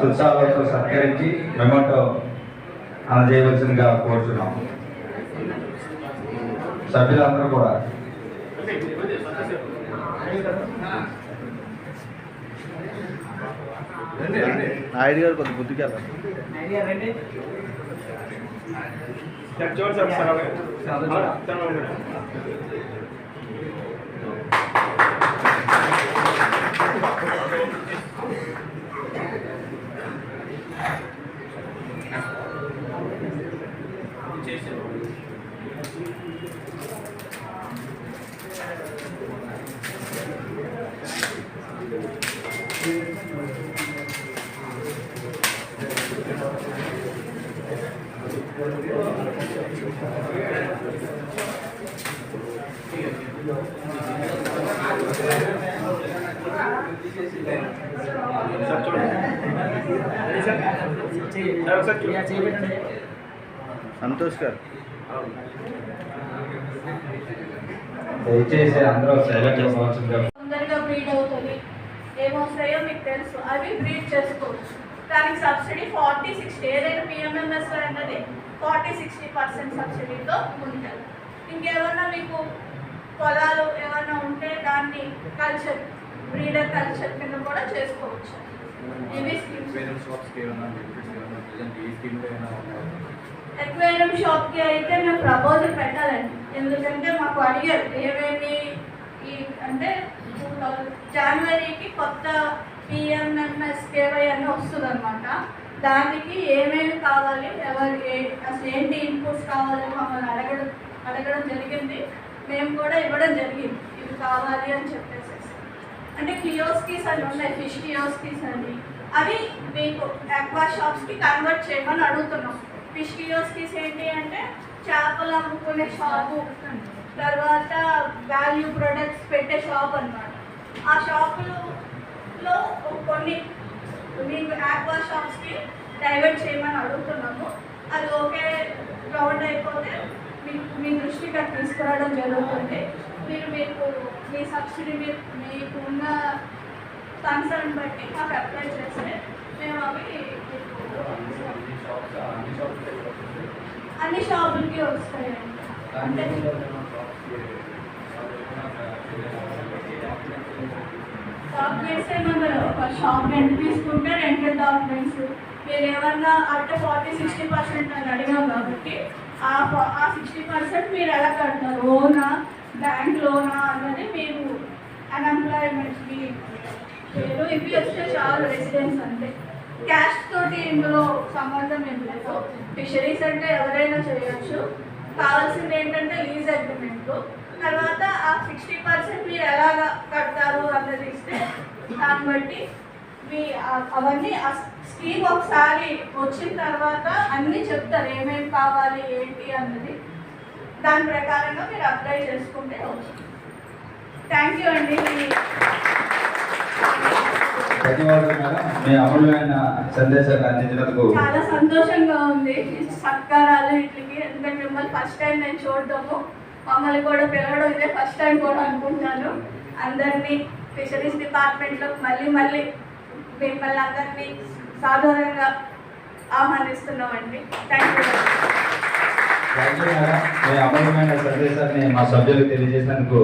సుత్సాలతో సత్కరించి మెమోటో అందజేయవలసిందిగా కోరుతున్నాం సభ్యులందరూ కూడా నాయుడు గారు కొద్ది బుద్ధికి వెళ్ళాలి చూడండి సంతోష్ గారు. దయచేసి అందరూ సైలెంట్ చేసుకోవాల్సిందిగా ఏమొస్తాయో మీకు తెలుసు. అవి బ్రీడ్ చేసుకోవచ్చు. దానికి సబ్సిడీ ఫార్టీ సిక్స్టీ ఏదైనా పిఎంఎంఎస్ అన్నది ఫార్టీ సిక్స్టీ పర్సెంట్ సబ్సిడీతో ఉంటుంది. ఇంకేమన్నా మీకు పొలాలు ఏమన్నా ఉంటే దాన్ని కల్చర్ బ్రీడర్ కల్చర్ కింద కూడా చేసుకోవచ్చు. ఎక్వేరియం షాప్కి అయితే మేము ప్రపోజల్ పెట్టాలండి. ఎందుకంటే మాకు అడిగారు ఏమేమి ఈ అంటే జనవరికి కొత్త పిఎంఎంఎస్కేవై అని వస్తుంది అనమాట దానికి ఏమేమి కావాలి ఎవరు ఏ- అసలు ఏంటి ఇన్పుట్స్ కావాలి మమ్మల్ని అడగడం అడగడం జరిగింది. మేము కూడా ఇవ్వడం జరిగింది. ఇవి కావాలి అని చెప్పేసి. అంటే కియోస్కీస్ అని ఉన్నాయి ఫిష్ కియోస్కీస్ అని. అవి మీకు అక్వా షాప్స్కి కన్వర్ట్ చేయమని అడుగుతున్నాం. ఫిష్ కియోస్కీస్ ఏంటి అంటే చేపలు అమ్ముకునే షాపు తర్వాత వాల్యూ ప్రొడక్ట్స్ పెట్టే షాప్ అన్నమాట. ఆ షాపులో కొన్ని మీకు యాక్వా షాప్స్కి డైవర్ట్ చేయమని అడుగుతున్నాము. అది ఓకే గ్రౌండ్ అయిపోతే మీ మీ దృష్టికి అది తీసుకురావడం జరుగుతుంది. మీరు మీకు మీ సబ్సిడీ మీరు మీకు ఉన్న కన్సర్న్ బట్టి మాకు అప్లై చేస్తే మేము అవి అన్ని షాపులకి వస్తాయండి. అంటే షాప్ చేస్తే మనం ఒక షాప్ రెంట్ తీసుకుంటే రెంటల్ డాక్యుమెంట్స్ మీరు ఏమన్నా అంటే ఫార్టీ సిక్స్టీ పర్సెంట్ అని అడిగాం కాబట్టి ఆ ఆ సిక్స్టీ పర్సెంట్ మీరు ఎలా కడతారు? లోనా? బ్యాంక్ లోనా? అన్నది మీరు అన్ఎంప్లాయ్మెంట్ పేరు ఇవి వస్తే చాలు రెసిడెన్స్ అంటే. క్యాష్ తోటి ఇందులో సంబంధం ఏం లేదు. ఫిషరీస్ అంటే ఎవరైనా చేయొచ్చు. కావాల్సింది ఏంటంటే లీజ్ అగ్రిమెంట్ తర్వాత ఆ సిక్స్టీ పర్సెంట్ మీరు ఎలాగ కడతారు అన్నది ఇస్తే దాన్ని బట్టి మీ అవన్నీ ఆ స్కీమ్ ఒకసారి వచ్చిన తర్వాత అన్నీ చెప్తారు ఏమేమి కావాలి ఏంటి అన్నది. దాని ప్రకారంగా మీరు అప్లై చేసుకుంటే థ్యాంక్ యూ అండి. చాలా సంతోషంగా ఉంది. సత్కారాలు వీటికి ఎందుకంటే మిమ్మల్ని ఫస్ట్ టైం నేను చూడటము మమ్మల్ని కూడా పిలవడం ఇదే ఫస్ట్ టైం కూడా అనుకుంటున్నాను. అందరినీ ఫిషరీస్ డిపార్ట్మెంట్లో మళ్ళీ మళ్ళీ మిమ్మల్ని అందరినీ సాధారణంగా ఆహ్వానిస్తున్నామండి. Thank you thank you madam మీ అమూల్యమైన సందేశాన్ని మా సభ్యులకు తెలియజేసినందుకు